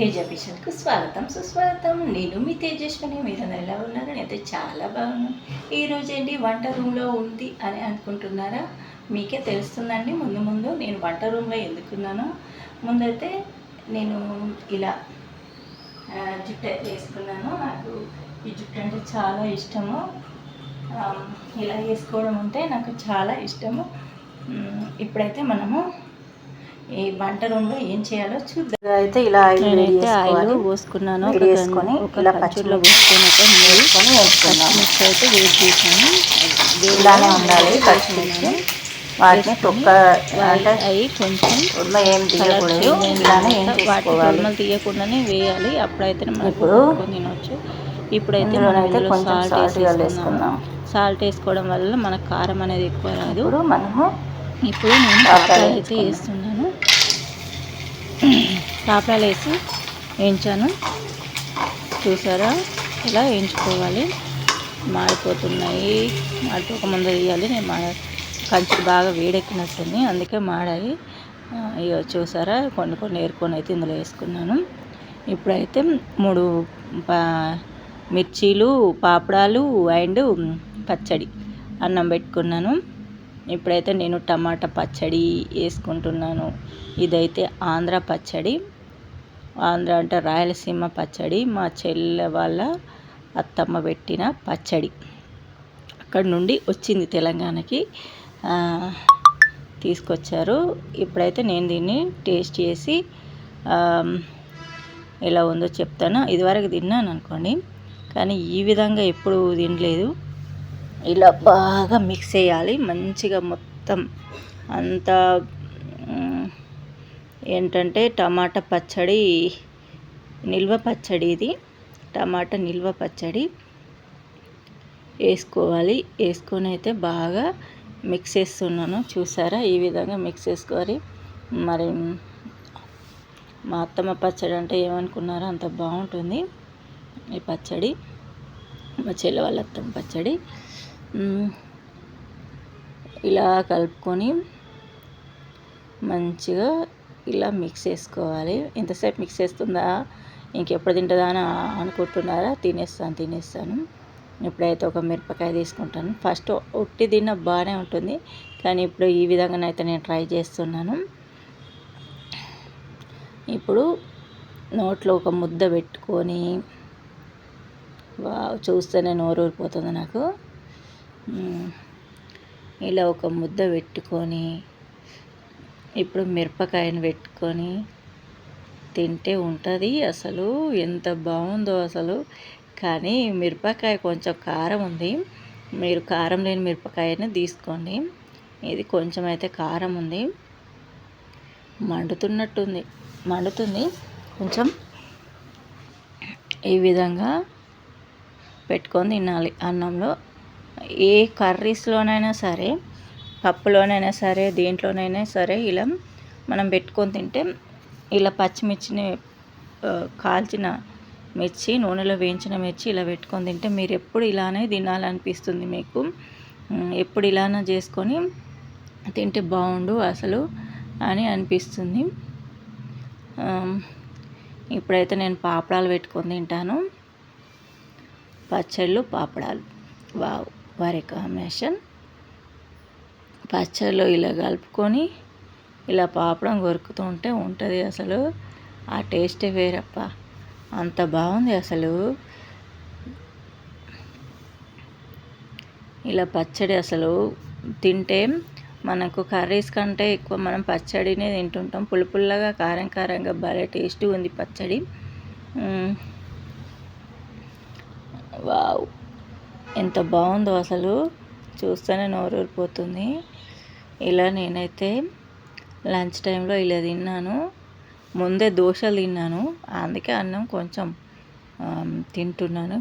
తేజ మిషన్కు స్వాగతం. సుస్వాగతం. నేను మీ తేజస్విని. మీరందరూ ఎలా ఉన్నారు? నేనైతే చాలా బాగున్నాను. ఈరోజు ఏంటి? వంట రూమ్లో ఉంది అని అనుకుంటున్నారా? మీకే తెలుస్తుందండి. ముందు ముందు నేను వంట రూమ్లో ఎందుకున్నాను ముందైతే నేను ఇలా జుట్టు వేసుకున్నాను. నాకు ఈ జుట్టు అంటే చాలా ఇష్టము. ఇలా వేసుకోవడం అంటే నాకు చాలా ఇష్టము. ఇప్పుడైతే మనము ఈ వంట రూమ్లో ఏం చేయాలో చూద్దాం. అయితే ఇలా నేనైతే ఆయిల్ పోసుకున్నాను. వేసుకొని ఇలా పచ్చడిలో పచ్చిమిర్చి పోసుకొని ఒక మూడు వేసుకొని పచ్చిమిర్చి అయితే వేడి చేసాను ఇలానే ఉండాలి పచ్చిమిర్చి. వాటిని తొక్క అంటే అవి కొంచెం ఏం తీయకూడదు. ఇలానే ఏం చేసుకోవాలి తీయకుండానే వేయాలి. అప్పుడైతే మనం ఇప్పుడు తినొచ్చు. ఇప్పుడైతే మనం ఇందులో కొంచెం సాల్ట్ వేసుకుందాం. సాల్ట్ వేసుకోవడం వల్ల మనకు కారం అనేది ఎక్కువ రాదు. ఇప్పుడు మనము ఇప్పుడు నేను అయితే. వేస్తున్నాను. పాపడాలు వేసి వేయించాను. చూసారా? ఇలా వేయించుకోవాలి? మాడిపోతున్నాయి. మాడిపోక ముందు వేయాలి. నేను మా కంచి బాగా వేడెక్కినట్టుంది. అందుకే మాడాయి. ఆ, చూసారా? కొన్ని కొన్ని ఏరుకొని అయితే ఇందులో వేసుకున్నాను. ఇప్పుడైతే మూడు పా మిర్చీలు పాపడాలు అండ్ పచ్చడి అన్నం పెట్టుకున్నాను. ఇప్పుడైతే నేను టమాటా పచ్చడి వేసుకుంటున్నాను. ఇదైతే ఆంధ్ర పచ్చడి. ఆంధ్ర అంటే రాయలసీమ పచ్చడి మా చెల్లె వాళ్ళ అత్తమ్మ పెట్టిన పచ్చడి. అక్కడ నుండి వచ్చింది తెలంగాణకి. తీసుకొచ్చారు. ఇప్పుడైతే నేను దీన్ని టేస్ట్ చేసి ఎలా ఉందో చెప్తాను. ఇదివరకు తిన్నాను అనుకోండి కానీ ఈ విధంగా ఎప్పుడు తినలేదు. ఇలా బాగా మిక్స్ చేయాలి. మంచిగా మొత్తం అంతా ఏంటంటే టమాటా పచ్చడి నిల్వ పచ్చడి ఇది. టమాటా నిల్వ పచ్చడి వేసుకోవాలి. వేసుకొని అయితే బాగా మిక్స్ చేస్తున్నాను. చూసారా? ఈ విధంగా మిక్స్ చేసుకోవాలి మరి మా అత్తమ్మ పచ్చడి అంటే ఏమనుకున్నారో అంత బాగుంటుంది. ఈ పచ్చడి మా చెల్లె వాళ్ళ అత్తమ్మ పచ్చడి. ఇలా కలుపుకొని మంచిగా ఇలా మిక్స్ చేసుకోవాలి. ఎంతసేపు మిక్స్ చేస్తుందా? ఇంకెప్పుడు తింటుందా అని అనుకుంటున్నారా? తినేస్తాను తినేస్తాను. ఇప్పుడైతే ఒక మిరపకాయ తీసుకుంటాను. ఫస్ట్ ఉట్టి తిన్న బాగానే ఉంటుంది. కానీ ఇప్పుడు ఈ విధంగానైతే నేను ట్రై చేస్తున్నాను. ఇప్పుడు నోట్లో ఒక ముద్ద పెట్టుకొని వావ్ చూస్తేనే నోరు ఊరిపోతుంది నాకు. ఇలా ఒక ముద్ద పెట్టుకొని ఇప్పుడు మిరపకాయను పెట్టుకొని తింటే ఉంటుంది అసలు ఎంత బాగుందో అసలు. కానీ మిరపకాయ కొంచెం కారం ఉంది. మీరు కారం లేని మిరపకాయని తీసుకోండి. ఇది కొంచెం అయితే కారం ఉంది. మండుతున్నట్టుంది. మండుతుంది. కొంచెం ఈ విధంగా పెట్టుకొని తినాలి అన్నంలో. ఏ కర్రీస్లోనైనా సరే పప్పులోనైనా సరే దేంట్లోనైనా సరే ఇలా మనం పెట్టుకొని తింటే ఇలా పచ్చిమిర్చిని కాల్చిన మిర్చి నూనెలో వేయించిన మిర్చి ఇలా పెట్టుకొని తింటే మీరు ఎప్పుడు ఇలానే తినాలనిపిస్తుంది మీకు. ఎప్పుడు ఇలానే చేసుకొని తింటే బాగుండు అసలు అని అనిపిస్తుంది. ఇప్పుడైతే నేను పాపడాలు పెట్టుకొని తింటాను. పచ్చళ్ళు పాపడాలు. వావ్ వారి కాంబినేషన్ పచ్చళ్ళు ఇలా కలుపుకొని ఇలా పాపడం కొరుకుతూ ఉంటే ఉంటుంది అసలు. ఆ టేస్టే వేరప్ప. అంత బాగుంది అసలు. ఇలా పచ్చడి అసలు తింటే మనకు కర్రీస్ కంటే ఎక్కువ మనం పచ్చడినే తింటుంటాం. పులుపుల్లగా కారం కారంగా భలే టేస్ట్ ఉంది పచ్చడి. వావ్. ఎంత బాగుందో అసలు. చూస్తేనే నోరూరిపోతుంది. ఇలా నేనైతే లంచ్ టైంలో ఇలా తిన్నాను. ముందే దోశలు తిన్నాను. అందుకే అన్నం కొంచెం తింటున్నాను.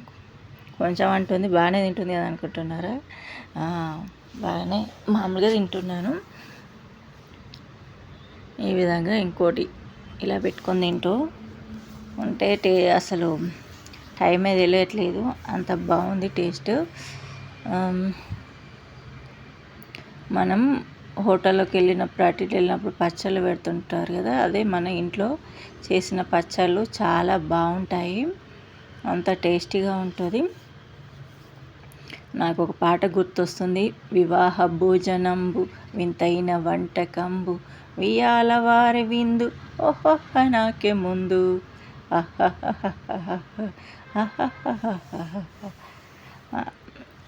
కొంచెం అంటుంది బాగానే తింటుంది కదా అనుకుంటున్నారా? బాగానే మామూలుగా తింటున్నాను. ఈ విధంగా ఇంకోటి ఇలా పెట్టుకొని తింటూ ఉంటే టే అసలు టైమే తెలియట్లేదు. అంత బాగుంది టేస్ట్. మనం హోటల్లోకి వెళ్ళినప్పుడు అటు ఇటు వెళ్ళినప్పుడు పచ్చళ్ళు పెడుతుంటారు కదా అదే మన ఇంట్లో చేసిన పచ్చళ్ళు చాలా బాగుంటాయి. అంత టేస్టీగా ఉంటుంది. నాకు ఒక పాట గుర్తొస్తుంది. వివాహ భోజనంబు వింతైన వంటకంబు వియాల వారి విందు ఓహో నాకే ముందు.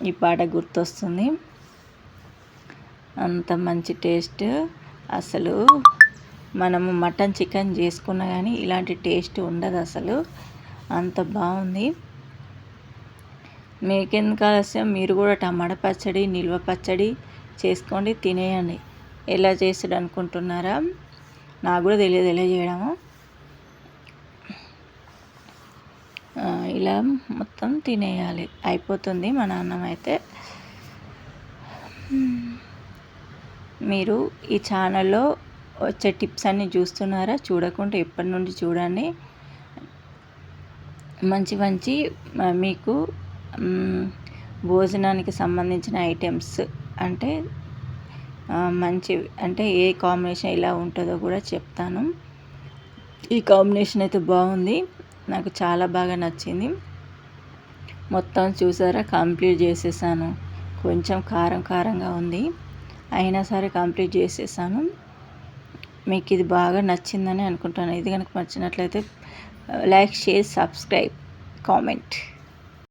ఈ పాట గుర్తొస్తుంది. అంత మంచి టేస్ట్. అసలు మనము మటన్ చికెన్ చేసుకున్నా కానీ ఇలాంటి టేస్ట్ ఉండదు అసలు. అంత బాగుంది. మీకెందుకు ఆలస్యం? మీరు కూడా టమాటా పచ్చడి నిల్వ పచ్చడి చేసుకోండి తినేయండి. ఎలా చేసాడు అనుకుంటున్నారా? నాకు కూడా తెలియదు ఎలా చేయడము. ఇలా మొత్తం తినేయాలి. అయిపోతుంది మన అన్నం అయితే మీరు ఈ ఛానల్లో వచ్చే టిప్స్ అన్నీ చూస్తున్నారా? చూడకుండా ఎప్పటి నుండి చూడండి. మంచి మంచి మీకు భోజనానికి సంబంధించిన ఐటమ్స్ అంటే మంచి అంటే ఏ కాంబినేషన్ ఎలా ఉంటుందో కూడా చెప్తాను. ఈ కాంబినేషన్ అయితే బాగుంది. నాకు చాలా బాగా నచ్చింది. మొత్తం చూసారా? కంప్లీట్ చేసేసాను. కొంచెం కారం కారంగా ఉంది. అయినా సరే కంప్లీట్ చేసేసాను. మీకు ఇది బాగా నచ్చిందని అనుకుంటాను ఇది కనుక నచ్చినట్లయితే లైక్ షేర్ సబ్స్క్రైబ్ కామెంట్.